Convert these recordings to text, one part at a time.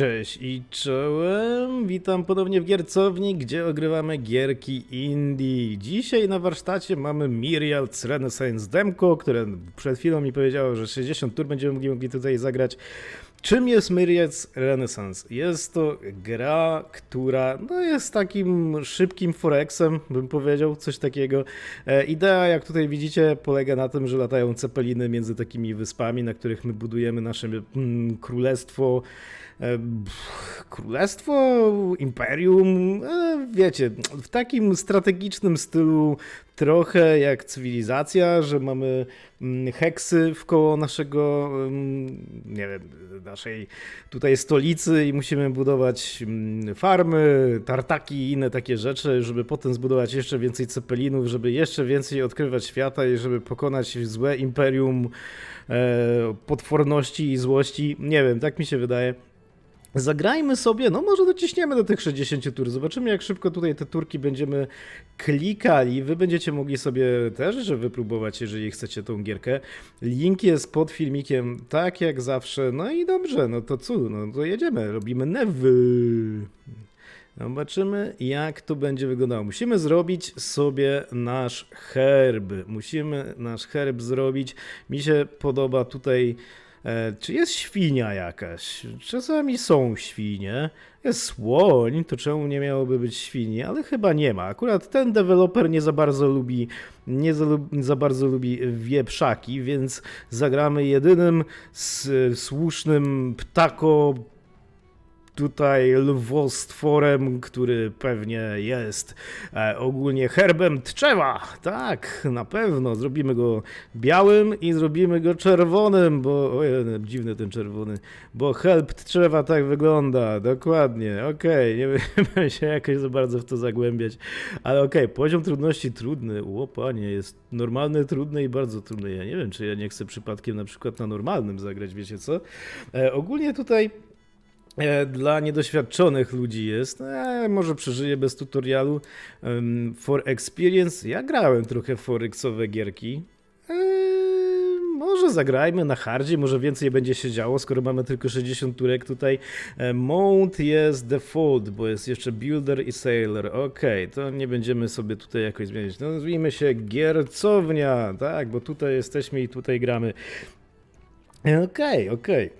Cześć i czołem, witam ponownie w Giercowni, gdzie ogrywamy gierki indie. Dzisiaj na warsztacie mamy Miriel's Renaissance Demko, które przed chwilą mi powiedziało, że 60 tur będziemy mogli, tutaj zagrać. Czym jest Miriel's Renaissance? Jest to gra, która no, jest takim szybkim forexem, bym powiedział, coś takiego. E, idea, jak tutaj widzicie, polega na tym, że latają cepeliny między takimi wyspami, na których my budujemy nasze mm, królestwo królestwo, imperium, e, wiecie, w takim strategicznym stylu, trochę jak cywilizacja, że mamy mm, heksy wkoło naszego, mm, nie wiem, naszej tutaj stolicy i musimy budować mm, farmy, tartaki i inne takie rzeczy, żeby potem zbudować jeszcze więcej cepelinów, żeby jeszcze więcej odkrywać świata i żeby pokonać złe imperium e, potworności i złości. Nie wiem, tak mi się wydaje. Zagrajmy sobie, no może dociśniemy do tych 60 tur. Zobaczymy, jak szybko tutaj te turki będziemy klikali. Wy będziecie mogli sobie też że wypróbować, jeżeli chcecie tą gierkę. Link jest pod filmikiem, tak jak zawsze. No i dobrze, no to co? No to jedziemy, robimy newy. Zobaczymy, jak to będzie wyglądało. Musimy zrobić sobie nasz herb. Musimy nasz herb zrobić. Mi się podoba tutaj. E, czy jest świnia jakaś? Czasami są świnie. Jest słoń, to czemu nie miałoby być świni? Ale chyba nie ma. Akurat ten deweloper nie za bardzo lubi, nie za, za bardzo lubi wieprzaki, więc zagramy jedynym słusznym ptako tutaj lwostworem, który pewnie jest e, ogólnie herbem trzewa. Tak, na pewno. Zrobimy go białym i zrobimy go czerwonym, bo ojej, dziwny ten czerwony, bo herb trzewa tak wygląda. Dokładnie. Okej, nie będziemy się jakoś za bardzo w to zagłębiać, ale okej, poziom trudności trudny. O panie, jest normalny, trudny i bardzo trudny. Ja nie wiem, czy ja nie chcę przypadkiem na przykład na normalnym zagrać, wiecie co? E, ogólnie tutaj dla niedoświadczonych ludzi jest. E, może przeżyję bez tutorialu. For experience. Ja grałem trochę forexowe gierki. E, może zagrajmy na hardzie, może więcej będzie się działo, skoro mamy tylko 60 turek tutaj. E, Mount jest default, bo jest jeszcze builder i sailor. Okej, to nie będziemy sobie tutaj jakoś zmieniać. No, nazwijmy się giercownia, tak, bo tutaj jesteśmy i tutaj gramy. E, Okej, okej.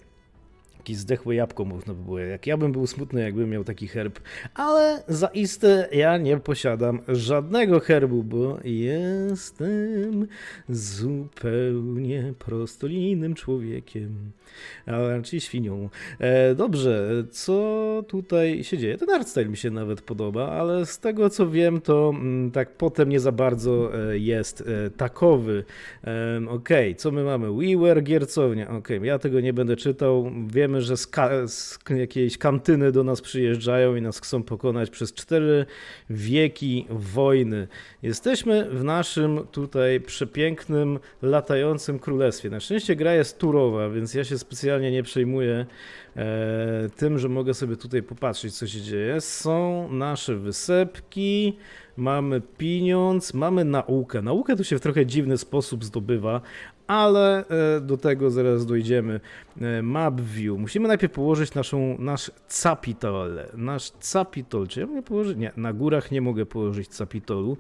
Jakieś zdechłe jabłko można by było. Jak ja bym był smutny, jakbym miał taki herb. Ale zaiste ja nie posiadam żadnego herbu, bo jestem zupełnie prostolinijnym człowiekiem. A raczej świnią. E, dobrze, co tutaj się dzieje? Ten artstyle mi się nawet podoba, ale z tego co wiem, to mm, tak potem nie za bardzo e, jest e, takowy. Em, Okej, co my mamy? WeWare Giercownia. Okej, ja tego nie będę czytał. Wiemy, że z, ka- z jakiejś kantyny do nas przyjeżdżają i nas chcą pokonać przez cztery wieki wojny. Jesteśmy w naszym tutaj przepięknym, latającym królestwie. Na szczęście gra jest turowa, więc ja się specjalnie nie przejmuję e, tym, że mogę sobie tutaj popatrzeć, co się dzieje. Są nasze wysepki, mamy pieniądz, mamy naukę. Naukę tu się w trochę dziwny sposób zdobywa, ale e, do tego zaraz dojdziemy. E, Map view. Musimy najpierw położyć naszą, nasz capitol. Nasz capitol. Czy ja mogę położyć? Nie, na górach nie mogę położyć capitolu.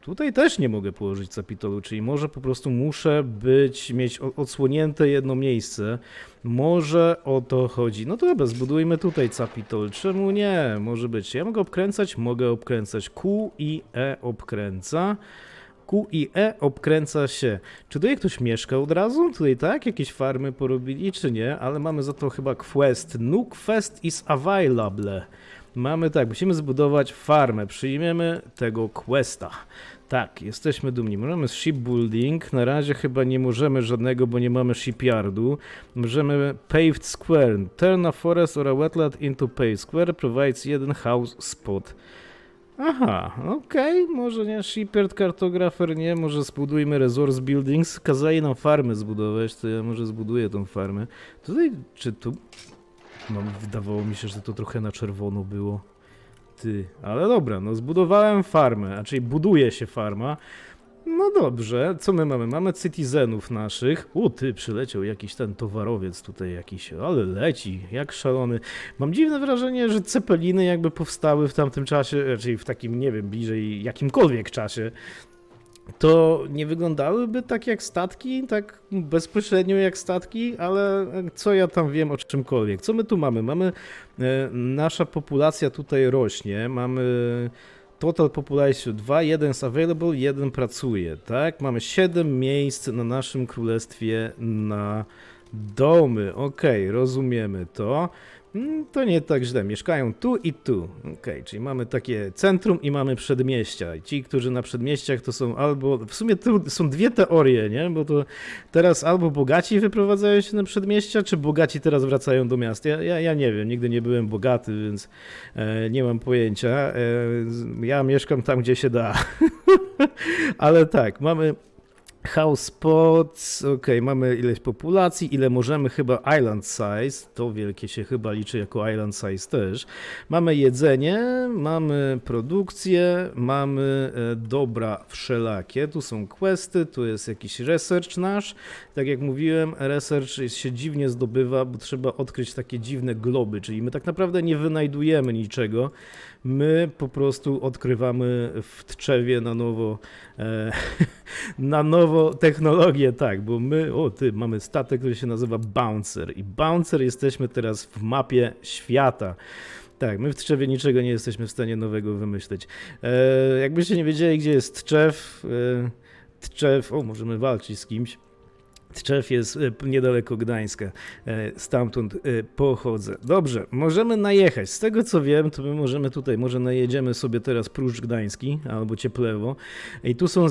Tutaj też nie mogę położyć capitolu, czyli może po prostu muszę być, mieć odsłonięte jedno miejsce. Może o to chodzi. No to dobra, zbudujmy tutaj capitol. Czemu nie? Może być. Ja mogę obkręcać? Mogę obkręcać. Q i E obkręca. Q i E obkręca się. Czy tutaj ktoś mieszka od razu? Tutaj tak? Jakieś farmy porobili, czy nie? Ale mamy za to chyba quest. Nuke Fest is available. Mamy tak, musimy zbudować farmę. Przyjmiemy tego questa. Tak, jesteśmy dumni. Możemy shipbuilding. Na razie chyba nie możemy żadnego, bo nie mamy shipyardu. Możemy paved square. Turn a forest or a wetland into paved square provides jeden house spot. Aha, okej, może nie shipyard, kartografer nie, może zbudujmy resource buildings. Kazali nam farmę zbudować, to ja może zbuduję tą farmę. Tutaj, czy tu... No, wydawało mi się, że to trochę na czerwono było. Ty, ale dobra, no zbudowałem farmę, a czyli buduje się farma. No dobrze, co my mamy? Mamy citizenów naszych. U, ty, przyleciał jakiś ten towarowiec tutaj jakiś, ale leci, jak szalony. Mam dziwne wrażenie, że cepeliny jakby powstały w tamtym czasie, czyli w takim, nie wiem, bliżej jakimkolwiek czasie. To nie wyglądałyby tak jak statki, tak bezpośrednio jak statki, ale co ja tam wiem o czymkolwiek. Co my tu mamy? Mamy, e, nasza populacja tutaj rośnie, mamy Total population 2, jeden jest available, jeden pracuje, tak? Mamy 7 miejsc na naszym królestwie na domy. Okej, rozumiemy to. Mm, To nie tak źle. Mieszkają tu i tu. Okej, czyli mamy takie centrum i mamy przedmieścia. I Ci, którzy na przedmieściach to są albo. W sumie tu są dwie teorie, nie? Bo to teraz albo bogaci wyprowadzają się na przedmieścia, czy bogaci teraz wracają do miast. Ja, ja, ja nie wiem, nigdy nie byłem bogaty, więc e, nie mam pojęcia. E, ja mieszkam tam, gdzie się da. Ale tak, mamy house okej, mamy ileś populacji, ile możemy chyba island size, to wielkie się chyba liczy jako island size też. Mamy jedzenie, mamy produkcję, mamy e, dobra wszelakie, tu są questy, tu jest jakiś research nasz. Tak jak mówiłem, research się dziwnie zdobywa, bo trzeba odkryć takie dziwne globy, czyli my tak naprawdę nie wynajdujemy niczego, my po prostu odkrywamy w Tczewie na nowo e, na nowo technologię, tak, bo my, o ty, mamy statek, który się nazywa Bouncer i Bouncer jesteśmy teraz w mapie świata. Tak, my w Tczewie niczego nie jesteśmy w stanie nowego wymyśleć. E, jakbyście nie wiedzieli, gdzie jest Tczew, e, Tczew, o, możemy walczyć z kimś. Tczew jest e, niedaleko Gdańska, e, stamtąd e, pochodzę. Dobrze, możemy najechać. Z tego co wiem, to my możemy tutaj, może najedziemy sobie teraz Pruszcz Gdański albo Cieplewo i tu są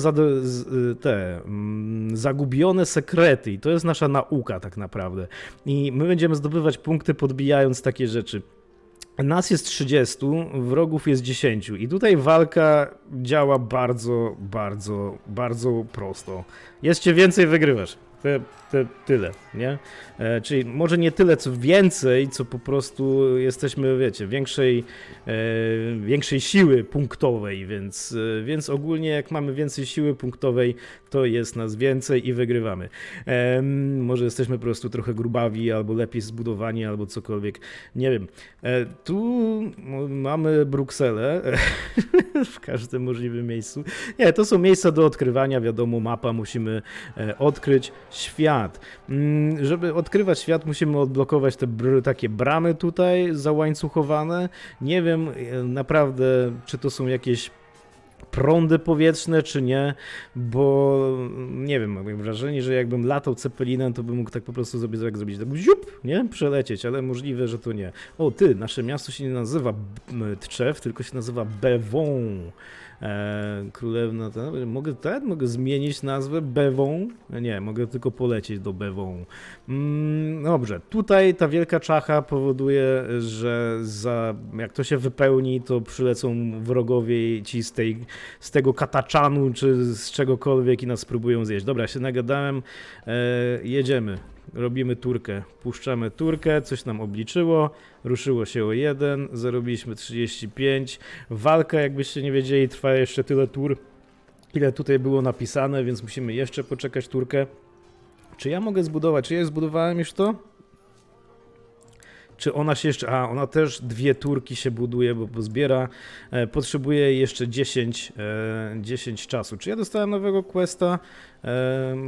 te mm, zagubione sekrety i to jest nasza nauka tak naprawdę. I my będziemy zdobywać punkty podbijając takie rzeczy. Nas jest 30, wrogów jest 10 i tutaj walka działa bardzo, bardzo, bardzo prosto. Jest cię więcej, wygrywasz. Te, te, tyle, nie? E, czyli może nie tyle, co więcej, co po prostu jesteśmy, wiecie, większej, e, większej siły punktowej, więc, e, więc ogólnie jak mamy więcej siły punktowej, to jest nas więcej i wygrywamy. Em, może jesteśmy po prostu trochę grubawi, albo lepiej zbudowani, albo cokolwiek, nie wiem. E, tu mamy Brukselę w każdym możliwym miejscu. Nie, to są miejsca do odkrywania, wiadomo, mapa, musimy e, odkryć świat. Mm, Żeby odkrywać świat, musimy odblokować te br- takie bramy tutaj załańcuchowane. Nie wiem e, naprawdę, czy to są jakieś prądy powietrzne, czy nie, bo mm, nie wiem, mam wrażenie, że jakbym latał cepelinem, to bym mógł tak po prostu sobie jak zrobić, tak ziup, nie, przelecieć, ale możliwe, że to nie. O, ty, nasze miasto się nie nazywa Tczew, tylko się nazywa Bevon. E, królewna, ta, mogę tak, mogę zmienić nazwę Bevon? Nie, mogę tylko polecieć do Bevon. Mm, dobrze, tutaj ta wielka czacha powoduje, że za, jak to się wypełni, to przylecą wrogowie ci z, tej, z tego kataczanu, czy z czegokolwiek i nas spróbują zjeść. Dobra, się nagadałem, e, jedziemy. Robimy turkę, puszczamy turkę, coś nam obliczyło, ruszyło się o 1, zarobiliśmy 35. Walka, jakbyście nie wiedzieli, trwa jeszcze tyle tur, ile tutaj było napisane, więc musimy jeszcze poczekać turkę. Czy ja mogę zbudować? Czy ja zbudowałem już to? Czy ona się jeszcze. A, ona też dwie turki się buduje, bo pozbiera. E, potrzebuje jeszcze 10, e, 10 czasu. Czy ja dostałem nowego questa?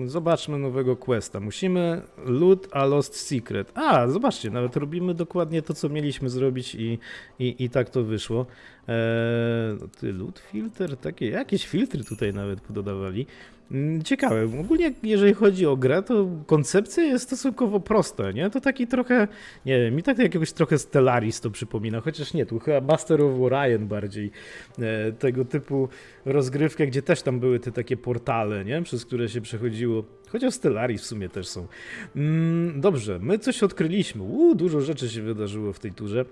Zobaczmy nowego questa. Musimy loot a lost secret. A, zobaczcie, nawet robimy dokładnie to, co mieliśmy zrobić i, i, i tak to wyszło. E, ty, loot filter, takie, jakieś filtry tutaj nawet pododawali. Mm, Ciekawe. Ogólnie, jeżeli chodzi o grę, to koncepcja jest stosunkowo prosta, nie? To taki trochę, nie wiem, mi tak jakiegoś trochę Stellaris to przypomina, chociaż nie, tu chyba Master of Orion bardziej e, tego typu rozgrywkę, gdzie też tam były te takie portale, nie? Przez które się przechodziło. Chociaż Stellaris w sumie też są. Mm, dobrze, my coś odkryliśmy. Uuu, dużo rzeczy się wydarzyło w tej turze.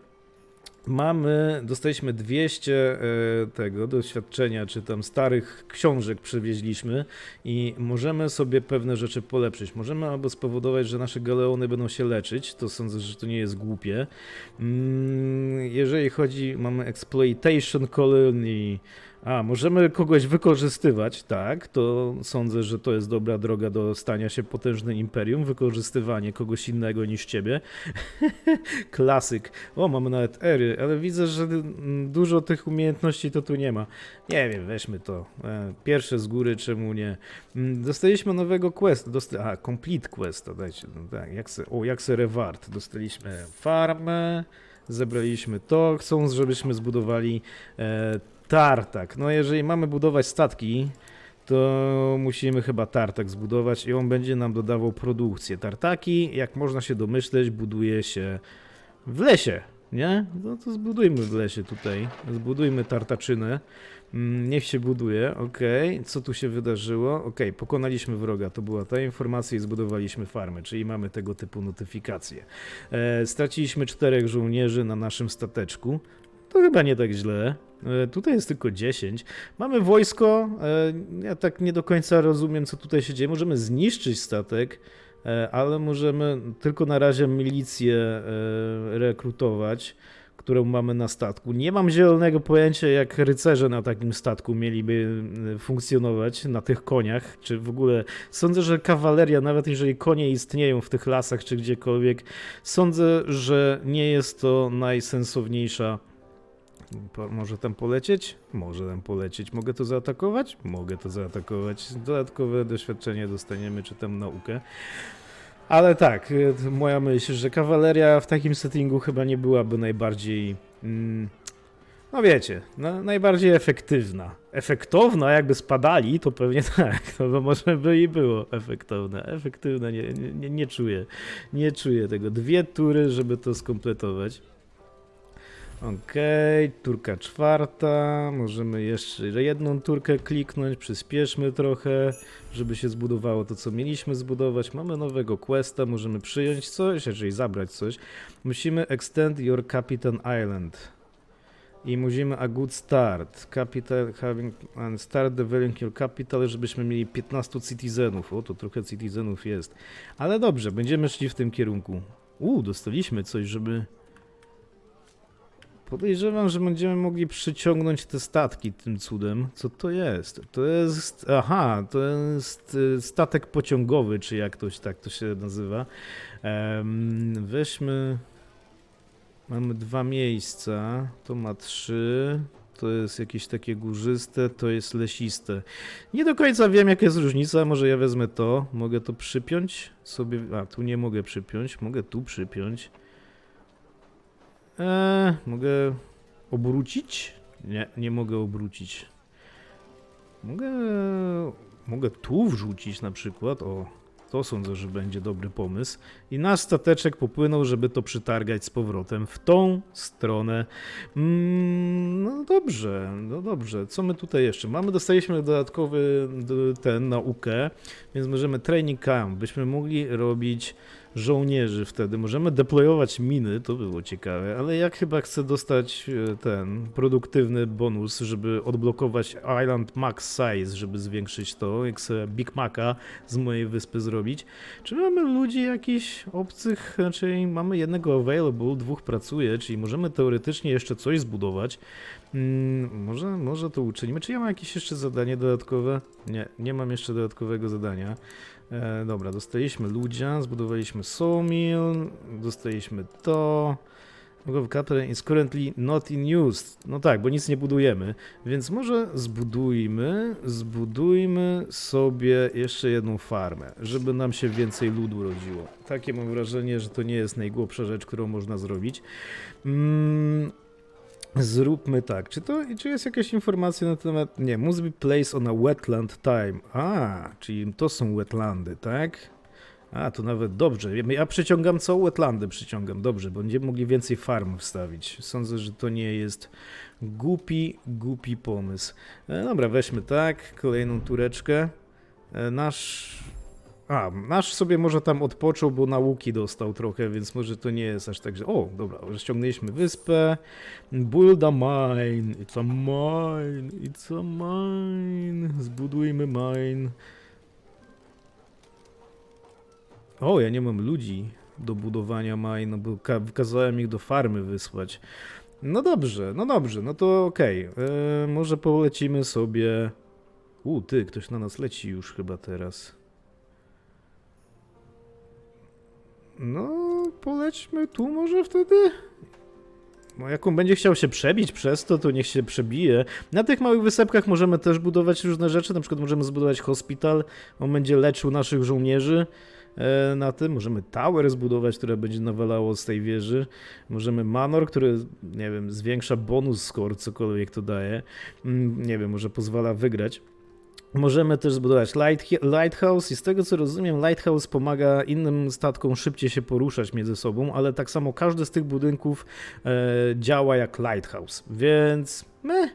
Mamy, dostaliśmy 200 e, tego doświadczenia, czy tam starych książek przywieźliśmy i możemy sobie pewne rzeczy polepszyć. Możemy albo spowodować, że nasze galeony będą się leczyć, to sądzę, że to nie jest głupie. Mm, Jeżeli chodzi, mamy Exploitation Colony, A, możemy kogoś wykorzystywać, tak, to sądzę, że to jest dobra droga do stania się potężnym imperium, wykorzystywanie kogoś innego niż ciebie. Klasyk. O, mamy nawet ery, ale widzę, że mm, dużo tych umiejętności to tu nie ma. Nie wiem, weźmy to. E, Pierwsze z góry, czemu nie? Mm, Dostaliśmy nowego quest. Dosta a, complete quest, dajcie. No, tak, jak se, o, jak se reward. Dostaliśmy farmę, zebraliśmy to. Chcą, żebyśmy zbudowali e, tartak. No, jeżeli mamy budować statki, to musimy chyba tartak zbudować i on będzie nam dodawał produkcję. Tartaki, jak można się domyśleć, buduje się w lesie, nie? No to zbudujmy w lesie tutaj. Zbudujmy tartaczynę. Mm, Niech się buduje, okej. Co tu się wydarzyło? Okej, pokonaliśmy wroga, to była ta informacja i zbudowaliśmy farmę, czyli mamy tego typu notyfikacje. E, straciliśmy czterech żołnierzy na naszym stateczku. To chyba nie tak źle. E, tutaj jest tylko 10. Mamy wojsko. E, ja tak nie do końca rozumiem, co tutaj się dzieje. Możemy zniszczyć statek, e, ale możemy tylko na razie milicję rekrutować, którą mamy na statku. Nie mam zielonego pojęcia, jak rycerze na takim statku mieliby funkcjonować, na tych koniach, czy w ogóle. Sądzę, że kawaleria, nawet jeżeli konie istnieją w tych lasach, czy gdziekolwiek, sądzę, że nie jest to najsensowniejsza po, może tam polecieć? Może tam polecieć. Mogę to zaatakować? Mogę to zaatakować. Dodatkowe doświadczenie dostaniemy, czy tam naukę. Ale tak, y, moja myśl, że kawaleria w takim settingu chyba nie byłaby najbardziej. Mm, no wiecie, no, najbardziej efektywna. Efektowna, jakby spadali, to pewnie tak. To by może by i było efektowne. Efektywne nie, nie, nie, nie czuję. Nie czuję tego. Dwie tury, żeby to skompletować. Okej, turka czwarta. Możemy jeszcze jedną turkę kliknąć, przyspieszmy trochę, żeby się zbudowało to, co mieliśmy zbudować. Mamy nowego questa, możemy przyjąć coś, czyli zabrać coś. Musimy extend your capital island. I musimy a good start. Capital having and start developing your capital, żebyśmy mieli 15 citizenów. O, to trochę citizenów jest. Ale dobrze, będziemy szli w tym kierunku. U, dostaliśmy coś, żeby Podejrzewam, że będziemy mogli przyciągnąć te statki tym cudem. Co to jest? To jest. Aha, to jest y, statek pociągowy, czy jak toś tak to się nazywa. Em, weźmy. Mamy dwa miejsca. To ma trzy. To jest jakieś takie górzyste, to jest lesiste. Nie do końca wiem, jaka jest różnica. Może ja wezmę to. Mogę to przypiąć sobie. A, tu nie mogę przypiąć. Mogę tu przypiąć. Eee, mogę obrócić? Nie, nie mogę obrócić. Mogę, mogę tu wrzucić na przykład. O, to sądzę, że będzie dobry pomysł. I nasz stateczek popłynął, żeby to przytargać z powrotem w tą stronę. Mm, no dobrze, no dobrze. Co my tutaj jeszcze? Mamy, dostaliśmy dodatkowy ten naukę, więc możemy training camp. Byśmy mogli robić żołnierzy wtedy. Możemy deployować miny, to było ciekawe, ale jak chyba chcę dostać e, ten produktywny bonus, żeby odblokować Island Max Size, żeby zwiększyć to, jak chcę Big Maca z mojej wyspy zrobić. Czy mamy ludzi jakichś obcych, czyli mamy jednego available, dwóch pracuje, czyli możemy teoretycznie jeszcze coś zbudować. Mm, może, może to uczynimy. Czy ja mam jakieś jeszcze zadanie dodatkowe? Nie, nie mam jeszcze dodatkowego zadania. E, dobra, dostaliśmy ludzia, zbudowaliśmy sawmill, dostaliśmy to. Mogę Capital is currently not in use. No tak, bo nic nie budujemy, więc może zbudujmy, zbudujmy sobie jeszcze jedną farmę, żeby nam się więcej ludu rodziło. Takie mam wrażenie, że to nie jest najgłupsza rzecz, którą można zrobić. Mm, Zróbmy tak. Czy to czy jest jakaś informacja na temat. Nie, must be placed on a wetland time. A, czyli to są wetlandy, tak? A, to nawet dobrze. Ja przyciągam co? Wetlandy przyciągam. Dobrze, będziemy mogli więcej farm wstawić. Sądzę, że to nie jest głupi, głupi pomysł. E, dobra, weźmy tak. Kolejną tureczkę. E, nasz. A, nasz sobie może tam odpoczął, bo nauki dostał trochę, więc może to nie jest aż tak, że... O, dobra, ściągnęliśmy wyspę. Build a mine, it's a mine, it's a mine. Zbudujmy mine. O, ja nie mam ludzi do budowania mine, no bo ka- kazałem ich do farmy wysłać. No dobrze, no dobrze, no to okej. E, może polecimy sobie... U, ty, ktoś na nas leci już chyba teraz. No, polećmy tu może wtedy? No, jak on będzie chciał się przebić przez to, to niech się przebije. Na tych małych wysepkach możemy też budować różne rzeczy, na przykład możemy zbudować hospital, on będzie leczył naszych żołnierzy e, na tym. Możemy tower zbudować, które będzie nawalało z tej wieży. Możemy manor, który, nie wiem, zwiększa bonus score, cokolwiek to daje. Mm, Nie wiem, może pozwala wygrać. Możemy też zbudować light, Lighthouse i z tego co rozumiem, Lighthouse pomaga innym statkom szybciej się poruszać między sobą, ale tak samo każdy z tych budynków e, działa jak Lighthouse, więc meh,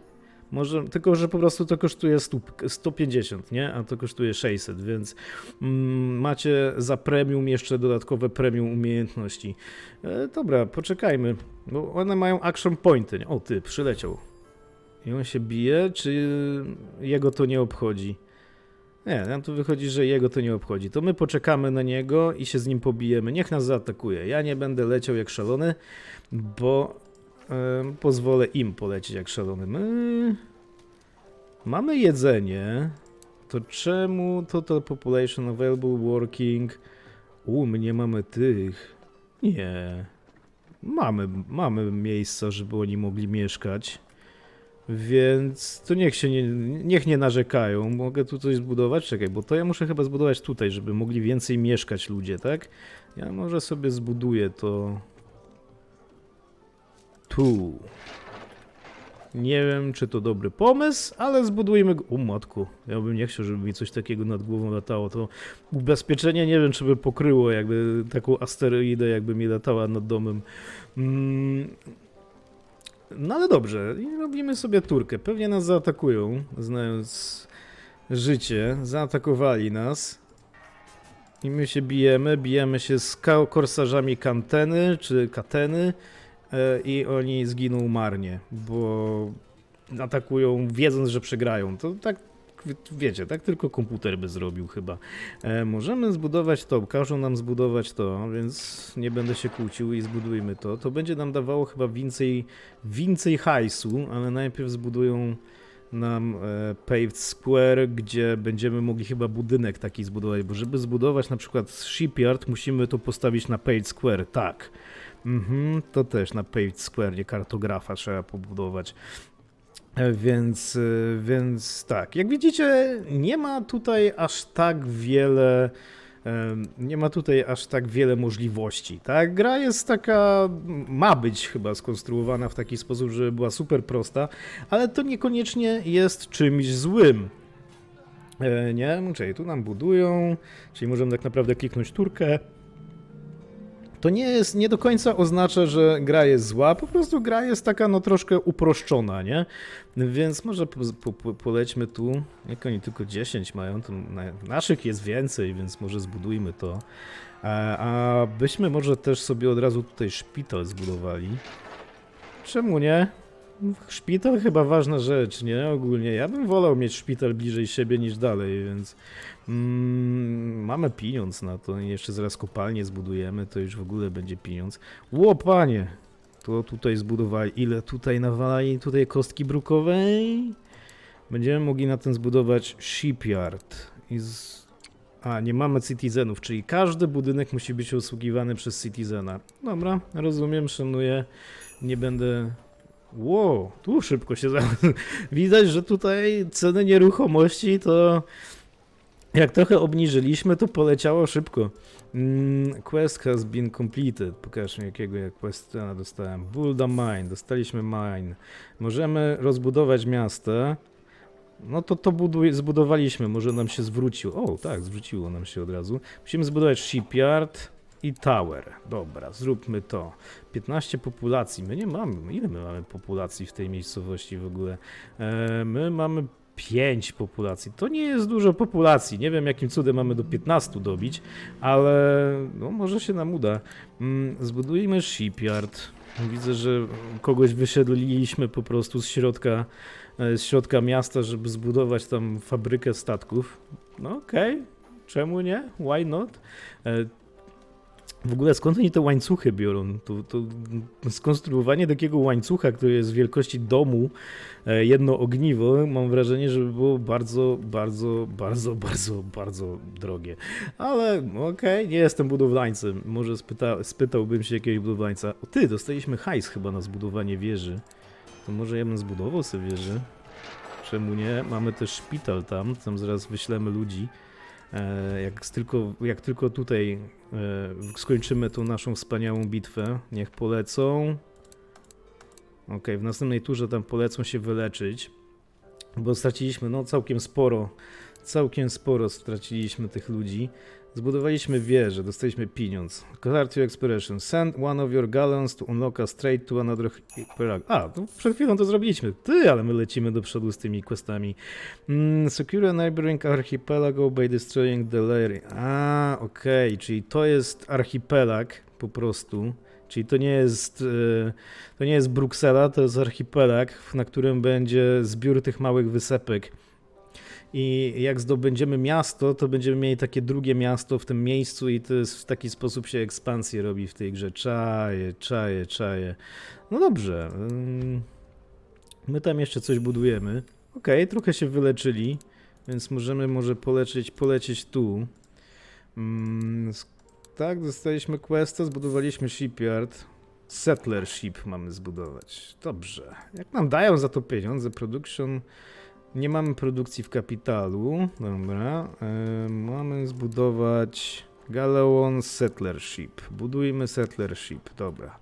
może, tylko że po prostu to kosztuje stóp, 150, nie? A to kosztuje 600, więc mm, macie za premium jeszcze dodatkowe premium umiejętności. E, dobra, poczekajmy, bo one mają action pointy. nie? O ty, przyleciał. I on się bije, czy jego to nie obchodzi? Nie, nam tu wychodzi, że jego to nie obchodzi. To my poczekamy na niego i się z nim pobijemy. Niech nas zaatakuje. Ja nie będę leciał jak szalony, bo em, pozwolę im polecieć jak szalony. My mamy jedzenie. To czemu total population available working? U, my nie mamy tych. Nie. Mamy, mamy miejsca, żeby oni mogli mieszkać. Więc to niech się nie, niech nie narzekają. Mogę tu coś zbudować? Czekaj, bo to ja muszę chyba zbudować tutaj, żeby mogli więcej mieszkać ludzie, tak? Ja może sobie zbuduję to tu. Nie wiem, czy to dobry pomysł, ale zbudujmy go. O matku, ja bym nie chciał, żeby mi coś takiego nad głową latało. To ubezpieczenie nie wiem, czy by pokryło jakby taką asteroidę, jakby mi latała nad domem. Mm, no ale dobrze, i robimy sobie turkę. Pewnie nas zaatakują, znając życie. Zaatakowali nas. I my się bijemy, bijemy się z korsarzami Kanteny, czy Kateny e, i oni zginą marnie, bo atakują wiedząc, że przegrają. To tak, wiecie, tak tylko komputer by zrobił chyba. E, możemy zbudować to, każą nam zbudować to, więc nie będę się kłócił i zbudujmy to. To będzie nam dawało chyba więcej, więcej hajsu, ale najpierw zbudują nam e, paved square, gdzie będziemy mogli chyba budynek taki zbudować, bo żeby zbudować na przykład shipyard, musimy to postawić na paved square, tak. Mhm, to też na paved square, nie kartografa trzeba pobudować. E, Więc, e, więc tak, jak widzicie, nie ma tutaj aż tak wiele. em, Nie ma tutaj aż tak wiele możliwości, tak? Gra jest taka, ma być chyba skonstruowana w taki sposób, żeby była super prosta, ale to niekoniecznie jest czymś złym. E, nie, czyli tu nam budują, czyli możemy tak naprawdę kliknąć turkę. To nie jest, nie do końca oznacza, że gra jest zła, po prostu gra jest taka no troszkę uproszczona, nie? Więc może po, po, po, polećmy tu, jak oni tylko 10 mają, to na, naszych jest więcej, więc może zbudujmy to. A, a byśmy może też sobie od razu tutaj szpital zbudowali. Czemu nie? Szpital chyba ważna rzecz, nie? Ogólnie. Ja bym wolał mieć szpital bliżej siebie niż dalej, więc mm, mamy pieniądz na to. Jeszcze zaraz kopalnię zbudujemy, to już w ogóle będzie pieniądz. Łopanie! To tutaj zbudowali. Ile tutaj nawalali tutaj kostki brukowej? Będziemy mogli na tym zbudować shipyard. I z... A, nie mamy citizenów, czyli każdy budynek musi być usługiwany przez citizena. Dobra, rozumiem, szanuję. Nie będę Wow, tu szybko się za... Widać, że tutaj ceny nieruchomości to jak trochę obniżyliśmy, to poleciało szybko. Mm, quest has been completed. Pokaż mi jakiego ja questa dostałem. Bulda Mine, dostaliśmy mine. Możemy rozbudować miasto. No to to zbudowaliśmy, może nam się zwróciło. O, tak, zwróciło nam się od razu. Musimy zbudować shipyard i tower. Dobra, zróbmy to. 15 populacji. My nie mamy. Ile my mamy populacji w tej miejscowości w ogóle? E, my mamy 5 populacji. To nie jest dużo populacji. Nie wiem, jakim cudem mamy do 15 dobić, ale no, może się nam uda. Mm, zbudujmy shipyard. Widzę, że kogoś wysiedliliśmy po prostu z środka, e, z środka miasta, żeby zbudować tam fabrykę statków. No okej, czemu nie? Why not? W ogóle skąd oni te łańcuchy biorą? To, to skonstruowanie takiego łańcucha, który jest wielkości domu, e, jedno ogniwo, mam wrażenie, że by było bardzo, bardzo, bardzo, bardzo, bardzo drogie. Ale okej, nie jestem budowlańcem. Może spyta, spytałbym się jakiegoś budowlańca. O ty, dostaliśmy hajs chyba na zbudowanie wieży. To może ja bym zbudował sobie wieżę? Czemu nie? Mamy też szpital tam, tam zaraz wyślemy ludzi. E, Jak tylko, jak tylko tutaj e, skończymy tą naszą wspaniałą bitwę, niech polecą. Okej, w następnej turze tam polecą się wyleczyć, bo straciliśmy no całkiem sporo, całkiem sporo straciliśmy tych ludzi. Zbudowaliśmy wieżę, dostaliśmy pieniądz. Card your expiration. Send one of your gallons to unlock a straight to another. A, to przed chwilą to zrobiliśmy. Ty, ale my lecimy do przodu z tymi questami. Mm, secure a neighboring archipelago by destroying the layer. A, okej, czyli to jest archipelag po prostu. Czyli to nie jest e, to nie jest Bruksela, to jest archipelag, na którym będzie zbiór tych małych wysepek. I jak zdobędziemy miasto, to będziemy mieli takie drugie miasto w tym miejscu i to jest w taki sposób się ekspansję robi w tej grze. Czaje, czaje, czaje. No dobrze. ym, My tam jeszcze coś budujemy. Okej, trochę się wyleczyli, więc możemy może polecieć, polecieć tu. Mm, tak, dostaliśmy questa, zbudowaliśmy shipyard. Settler ship mamy zbudować. Dobrze. Jak nam dają za to pieniądze, production... Nie mamy produkcji w kapitalu. Dobra. E, mamy zbudować Galeon Settler Ship. Budujmy Settler Ship. Dobra.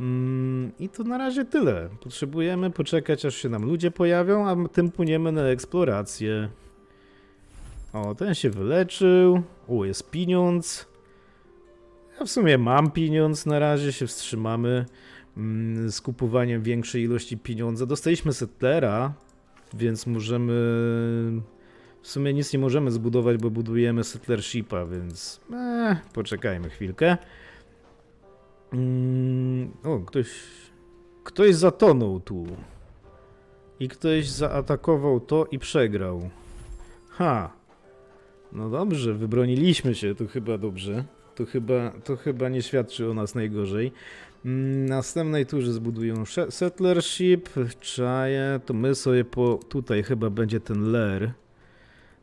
Mm, I to na razie tyle. Potrzebujemy poczekać, aż się nam ludzie pojawią, a tym płyniemy na eksplorację. O, ten się wyleczył. O, jest pieniądz. Ja w sumie mam pieniądz, na razie się wstrzymamy mm, z kupowaniem większej ilości pieniądza. Dostaliśmy settlera, więc możemy. W sumie nic nie możemy zbudować, bo budujemy settlershipa, więc. Eh, poczekajmy chwilkę. Mm, o, ktoś. Ktoś zatonął tu. I ktoś zaatakował to i przegrał. Ha. No dobrze, wybroniliśmy się, to chyba dobrze. To chyba, to chyba nie świadczy o nas najgorzej. Następnej turze zbudują settlership, czaje, to my sobie po, tutaj chyba będzie ten lair,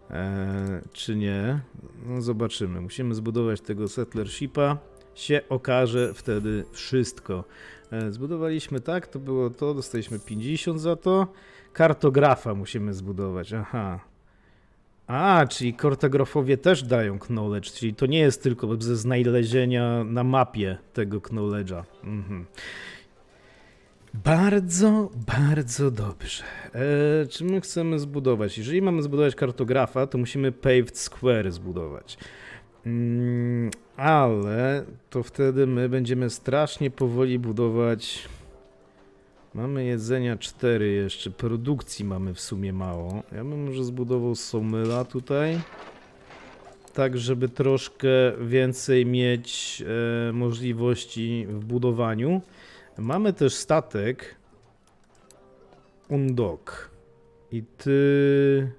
e, czy nie, no zobaczymy, musimy zbudować tego settlershipa, się okaże wtedy wszystko. E, zbudowaliśmy tak, to było to, dostaliśmy 50 za to, kartografa musimy zbudować, aha. A, czyli kartografowie też dają knowledge, czyli to nie jest tylko ze znalezienia na mapie tego knowledge'a. Mhm. Bardzo, bardzo dobrze. E, czy my chcemy zbudować? Jeżeli mamy zbudować kartografa, to musimy paved square zbudować. Mm, ale to wtedy my będziemy strasznie powoli budować. Mamy jedzenia 4 jeszcze, produkcji mamy w sumie mało. Ja bym może zbudował Somyla tutaj. Tak, żeby troszkę więcej mieć e, możliwości w budowaniu. Mamy też statek. Undok. I ty...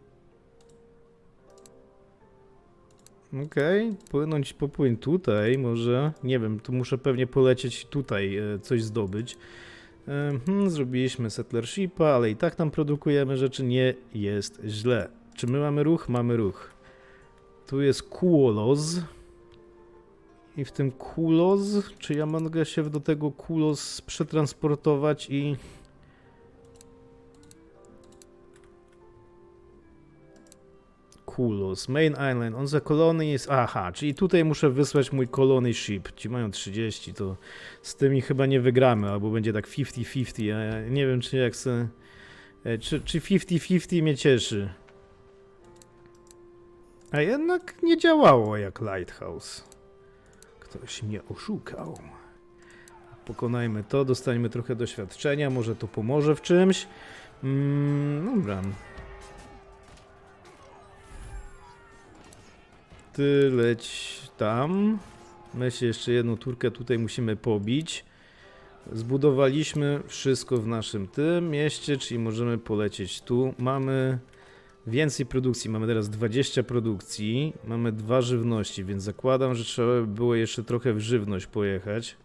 Okej, płynąć, popłyń tutaj może. Nie wiem, tu muszę pewnie polecieć tutaj, e, coś zdobyć. Hmm, zrobiliśmy settlershipa, ale i tak tam produkujemy rzeczy, nie jest źle. Czy my mamy ruch? Mamy ruch. Tu jest Kuolos. I w tym Kulos, czy ja mogę się do tego Kulos przetransportować i... Kulos, main island, on the colony jest... Aha, czyli tutaj muszę wysłać mój colony ship. Ci mają 30, to z tymi chyba nie wygramy, albo będzie tak 50-50, a ja nie wiem czy jak se... e, czy 50-50 mnie cieszy. A jednak nie działało jak Lighthouse. Ktoś mnie oszukał. Pokonajmy to, dostaniemy trochę doświadczenia, może to pomoże w czymś. Mm, dobra. Ty leć tam. My się jeszcze jedną turkę tutaj musimy pobić. Zbudowaliśmy wszystko w naszym tym mieście, czyli możemy polecieć tu. Mamy Więcej produkcji. Mamy teraz 20 produkcji. Mamy dwa żywności, więc zakładam, że trzeba by było jeszcze trochę w żywność pojechać.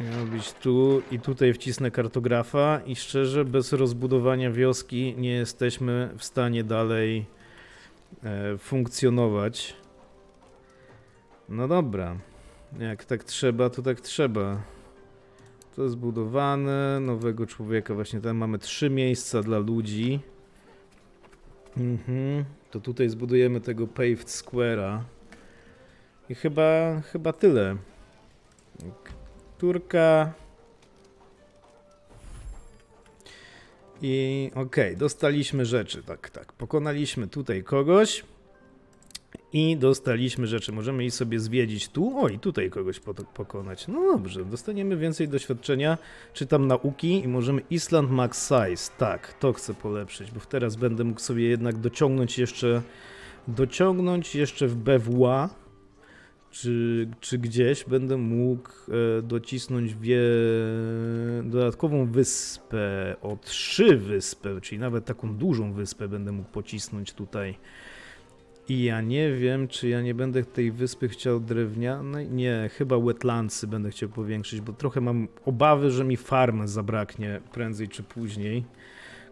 Miał być tu i tutaj wcisnę kartografa i szczerze bez rozbudowania wioski nie jesteśmy w stanie dalej funkcjonować. No dobra. Jak tak trzeba, to tak trzeba. To zbudowane, nowego człowieka, właśnie tam mamy trzy miejsca dla ludzi. Mhm. To tutaj zbudujemy tego paved square'a. I chyba, chyba tyle. Turka. I okej, dostaliśmy rzeczy, tak, tak. Pokonaliśmy tutaj kogoś. I dostaliśmy rzeczy. Możemy i sobie zwiedzić tu. O, i tutaj kogoś po- pokonać. No dobrze, dostaniemy więcej doświadczenia. Czytam nauki i możemy Island Max Size. Tak, to chcę polepszyć, bo teraz będę mógł sobie jednak dociągnąć jeszcze. Dociągnąć jeszcze w BWA. Czy, czy gdzieś będę mógł e, docisnąć wie... dodatkową wyspę o trzy wyspy, czyli nawet taką dużą wyspę będę mógł pocisnąć tutaj. I ja nie wiem, czy ja nie będę tej wyspy chciał drewnianej. Nie, chyba wetlandsy będę chciał powiększyć, bo trochę mam obawy, że mi farm zabraknie prędzej czy później.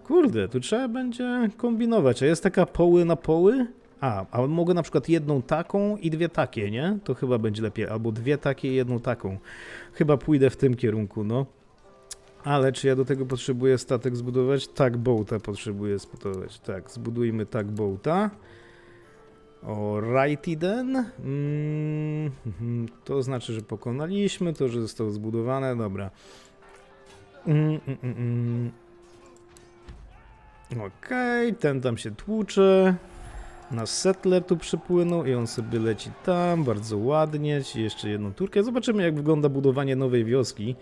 Kurde, tu trzeba będzie kombinować. A jest taka poły na poły? A, a mogę na przykład jedną taką i dwie takie, nie? To chyba będzie lepiej. Albo dwie takie i jedną taką. Chyba pójdę w tym kierunku, no. Ale czy ja do tego potrzebuję statek zbudować? Tak, boata potrzebuję zbudować. Tak, zbudujmy tak boata. Alrighty then. Mm, mhm, to znaczy, że pokonaliśmy to, że zostało zbudowane. Dobra. Mm, mm, mm. Okej, ten tam się tłucze. Nasz settler tu przypłynął i on sobie leci tam, bardzo ładnie. Jeszcze jedną turkę. Zobaczymy, jak wygląda budowanie nowej wioski.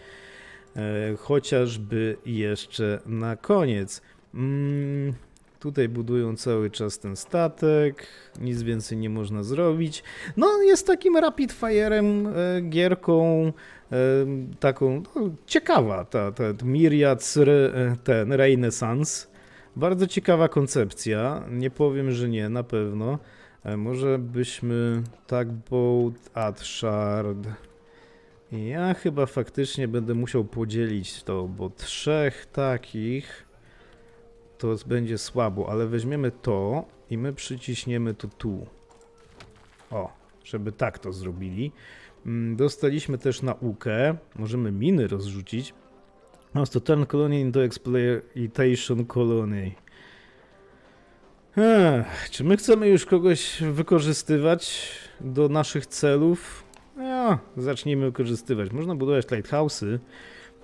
E, chociażby jeszcze na koniec. Mm, tutaj budują cały czas ten statek. Nic więcej nie można zrobić. No, jest takim rapid fire'em, e, gierką. e, Taką no, ciekawa ta, ta Myriads, re, e, ten Renaissance. Bardzo ciekawa koncepcja. Nie powiem, że nie, na pewno. E, Może byśmy tak boat at shard. Ja chyba faktycznie będę musiał podzielić to, bo trzech takich to będzie słabo, ale weźmiemy to i my przyciśniemy to tu. O, żeby tak to zrobili. Mm, Dostaliśmy też naukę. Możemy miny rozrzucić. To turn colony into exploitation colony. Ech, czy my chcemy już kogoś wykorzystywać do naszych celów? Ja, zacznijmy wykorzystywać. Można budować lighthouse'y,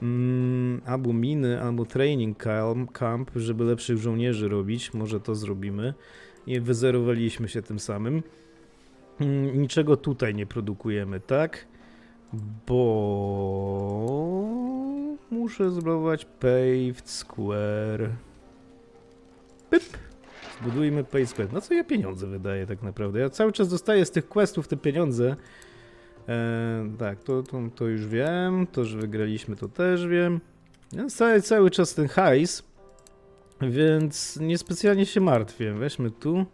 mm, albo miny, albo training camp, żeby lepszych żołnierzy robić. Może to zrobimy. I wyzerowaliśmy się tym samym. Mm, niczego tutaj nie produkujemy, tak? Bo muszę zbudować paved square. Pyp. Zbudujmy paved square. Na co ja pieniądze wydaję tak naprawdę? Ja cały czas dostaję z tych questów te pieniądze. E, tak, to, to, to już wiem. To, że wygraliśmy, to też wiem. Ja cały, cały czas ten hajs, więc niespecjalnie się martwię. Weźmy tu.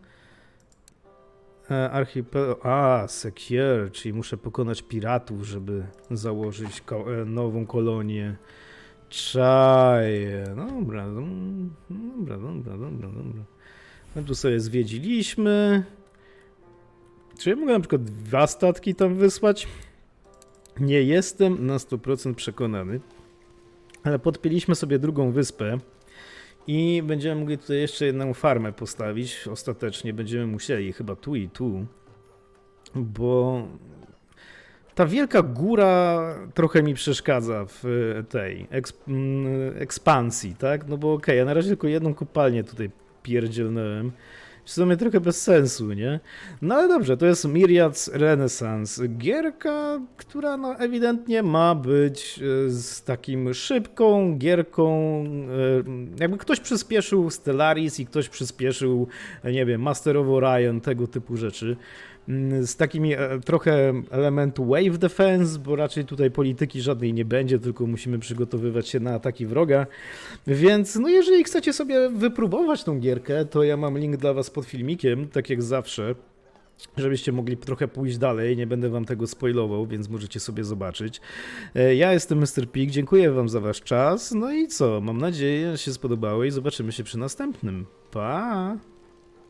E, Archipel... A, Secure, czyli muszę pokonać piratów, żeby założyć ko e, nową kolonię. Czaje. Dobra, mm, dobra, dobra, dobra, dobra. My tu sobie zwiedziliśmy. Czy ja mogę na przykład dwa statki tam wysłać? Nie jestem na 100% przekonany. Ale podpięliśmy sobie drugą wyspę. I będziemy mogli tutaj jeszcze jedną farmę postawić. Ostatecznie będziemy musieli, chyba tu i tu. Bo ta wielka góra trochę mi przeszkadza w tej eksp ekspansji, tak? No bo okej, ja na razie tylko jedną kopalnię tutaj pierdzielnąłem. W sumie trochę bez sensu, nie? No ale dobrze, to jest Myriads Renaissance. Gierka, która no ewidentnie ma być e, z takim szybką gierką. e, Jakby ktoś przyspieszył Stellaris i ktoś przyspieszył, e, nie wiem, Master of Orion, tego typu rzeczy. Mm, z takimi e, trochę elementu wave defense, bo raczej tutaj polityki żadnej nie będzie, tylko musimy przygotowywać się na ataki wroga. Więc no jeżeli chcecie sobie wypróbować tą gierkę, to ja mam link dla was pod filmikiem, tak jak zawsze. Żebyście mogli trochę pójść dalej, nie będę wam tego spoilował, więc możecie sobie zobaczyć. E, Ja jestem Mr. Pig, dziękuję wam za wasz czas. No i co? Mam nadzieję, że się spodobało i zobaczymy się przy następnym. Pa!